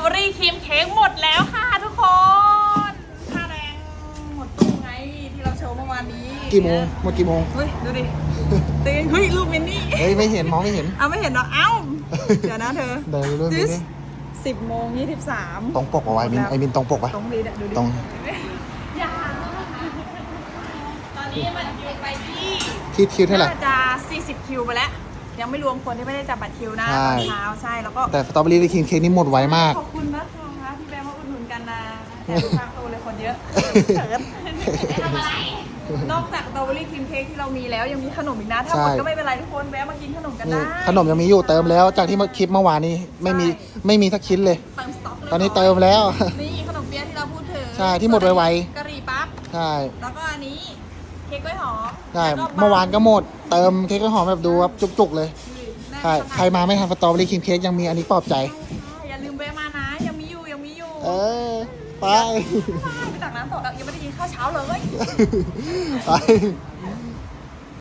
เบอรี่ครีมเค้กหมดแล้วค่ะทุกคนค่าแรงหมดตู้ไงที่เราโชว์เมื่อวานนี้กี่โมงหมดกี่โมง เฮ้ย ดูดิตีนเฮ้ยรูปมินนี่ เฮ้ย ไม่เห็นมองไม่เห็น เอาไม่เห็นเหรอเอ้า เดี๋ยวนะเธอเดินเรื่องนี้ดิสิบโมงยี่สิบสามตรงปกเอาไว้มินไอมินตรงปกปะตรงนี้เนี่ยดูดิตรงอย่าตอนนี้มันคิวไปที่คิดคิวเท่าไหร่น่าจะ40คิวไปแล้วยังไม่รวมคนที่ไม่ได้จับบัตรคิวนะใช่ตอนเช้าใช่แล้วก็แต่สตรอเบอรี่ครีมเค้กนี่หมดไวมาก ขอบคุณนะคะที่แบ งค์มาอุดหนุนกันนะแต่ลูกค้าโตเลยคนเยอะเขินทำอะไรนอกจากสตรอเบอรี่ครีมเค้กที่เรามีแล้วยังมีขนมอีกนะถ้าหมดใช่ก็ไม่เป็นไรทุกคนแวะมากินขนมกันนี่ได้ขนมยังมีอยู่เติมแล้ว จากที่เมื่อคลิปเมื่อวานนี้ไม่มีไม่มีสักชิ้นเลย เติมสต็อกเลยตอนนี้เติมแล้วนี่ขนมเปี๊ยะที่เราพูดถึงใช่ที่หมดไวกะหรี่ปั๊บใช่แล้วก็อันนี้เค้กกล้วยหอมใช่แล้ก็เมื่อวานก็หมดเติมเค้กกล้วยหอมแบบดูครับจุกๆเลยแน่นใช่ขนาดใครมาไม่ทันสตรอเบอรี่ครีมเค้กยังมีอันนี้ปลอบใจอย่าลืมแวะมานะยังมีอยู่ยังมี อยู่เออ ไปไปตักน้ำต่อแล้วยังไม่ได้กินข้าวเช้าเลย ไป